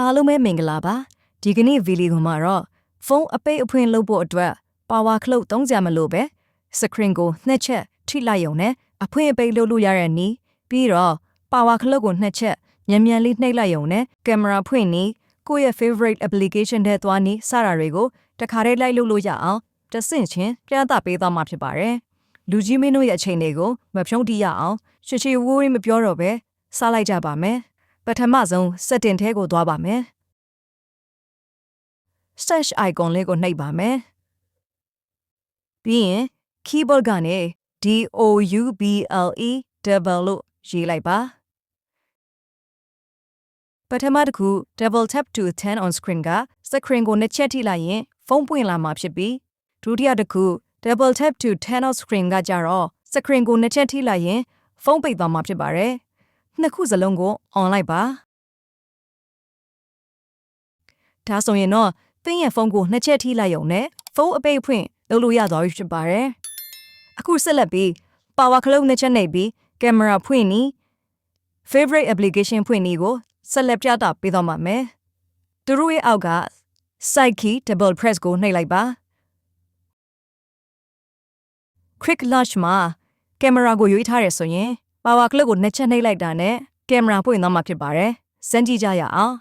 အားလုံးပဲမင်္ဂလာပါဒီကနေ့ဗီဒီယိုမှာတော့ဖုန်းအပိတ်အဖွင့်လုပ်ဖို့အတွက် power cloud သုံးကြမလို့ပဲ screen ကိုနှစ်ချက်ထိလိုက်ရုံနဲ့အဖွင့်အပိတ်လုပ်လို့ရတဲ့နည်းပြီးတော့ power cloud ကိုနှစ်ချက်မြန်မြန်လေးနှိပ်လိုက်ရုံနဲ့ကင်မရာဖွင့်နည်းကိုယ့်ရဲ့ favorite application ထဲသွားနည်းစတာတွေကိုတခါတည်းလိုက်လုပ်လို့ရအောင်တစ်ဆင့်ချင်းပြသပေးသွားမှာဖြစ်ပါတယ်လူကြီးမင်းတို့ရဲ့အချိန်တွေကိုမဖြုံးတိရအောင်ရှေရှေဝိုးဝေးမပြောတော့ပဲစလိုက်ကြပါမယ် ပထမဆုံး setting ထဲကိုသွားပါမယ် search icon လေးကိုနှိပ်ပါမယ်ပြီးရင် keyboard ကနေ D O U B L E double လို့ရေးလိုက်ပါပထမတစ်ခု double tap to turn on screen က screen ကိုနှစ်ချက်ထိလိုက်ရင်ဖုန်းပွင့်လာမှာဖြစ်ပြီးဒုတိယတစ်ခု double tap to turn off screen ကကြတော့ screen ကိုနှစ်ချက်ထိလိုက်ရင်ဖုန်းပိတ်သွားမှာဖြစ်ပါတယ် နှစ်ခုစလုံးကို on လိုက်ပါဒါဆိုရင်တော့သင်ရဲ့ဖုန်းကိုနှစ်ချက်ထိလိုက်ရုံနဲ့ဖုန်းအပိတ်အဖွင့်လုပ်လို့ရသွားပြီဖြစ်ပါတယ်အခုဆက်လက်ပြီး power clock နှစ်ချက်နှိပ်ပြီးကင်မရာဖွင့်နီး favorite application ဖွင့်နည်းကိုဆက်လက်ပြသပေးသွားပါမယ်။သူတို့ရဲ့အောက်က side key double press ကိုနှိပ်လိုက်ပါ quick launch မှာကင်မရာကိုရွေးထားရဆိုရင် power clip ကိုနှစ်ချက်နှိပ်လိုက်တာနဲ့ကင်မရာပွင့်သွားမှာဖြစ်ပါတယ်။စမ်းကြည့်ကြရအောင်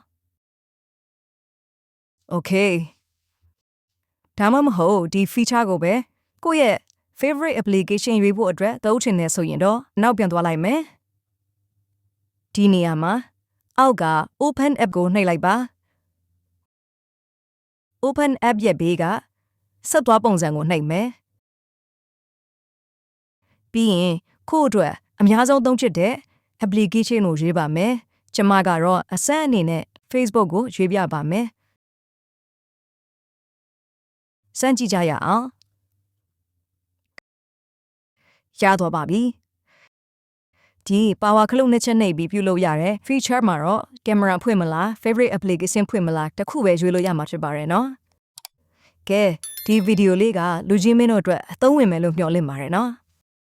။ Okay ဒါမှမဟုတ်ဒီ feature ကိုပဲကိုယ့်ရဲ့ favorite application ရွေးဖို့အတွက်သုံးချင်နေဆိုရင်တော့နောက်ပြန်သွားလိုက်မယ်။ဒီနေရာမှာအောက်က open app ကိုနှိပ်လိုက်ပါ open app ရဲ့ဘေးကဆက်သွားပုံစံကိုနှိပ်မယ်ပြီးရင်ကိုယ့်အတွက် အများဆုံးသုံးချစ်တဲ့ application ကိုရွေးပါမယ်ကျမကတော့အစမ်းအနေနဲ့ Facebook ကိုရွေးပြပါမယ်စမ်းကြည့်ကြရအောင်ရတော့ပါပြီဒီ power clock နှစ်ချက်နှိပ်ပြီးပြုလုပ်ရတဲ့ feature မှာတော့ camera ဖွင့်မလား favorite application ဖွင့်မလားတခုပဲရွေးလို့ရမှာဖြစ်ပါတယ်နော်ကဲဒီဗီဒီယိုလေးကလူချင်းမင်းတို့အတွက်အသုံးဝင်မယ်လို့မျှော်လင့်ပါတယ်နော်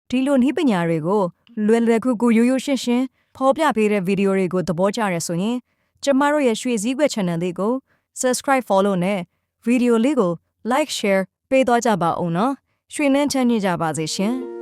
ဒီလိုနည်းပညာတွေကို လွယ်လွယ်ကူကူရိုးရိုးရှင်းရှင်းဖော်ပြပေးတဲ့ဗီဒီယိုတွေကိုသဘောကျရဆိုရင်ကျမတို့ရဲ့ရွှေစည်းကွက် channel လေးကို subscribe follow နဲ့ဗီဒီယိုလေးကို like share ပေးသွားကြပါဦးနော်ရွှေနှန်းချမ်းမြေ့ကြပါစေရှင်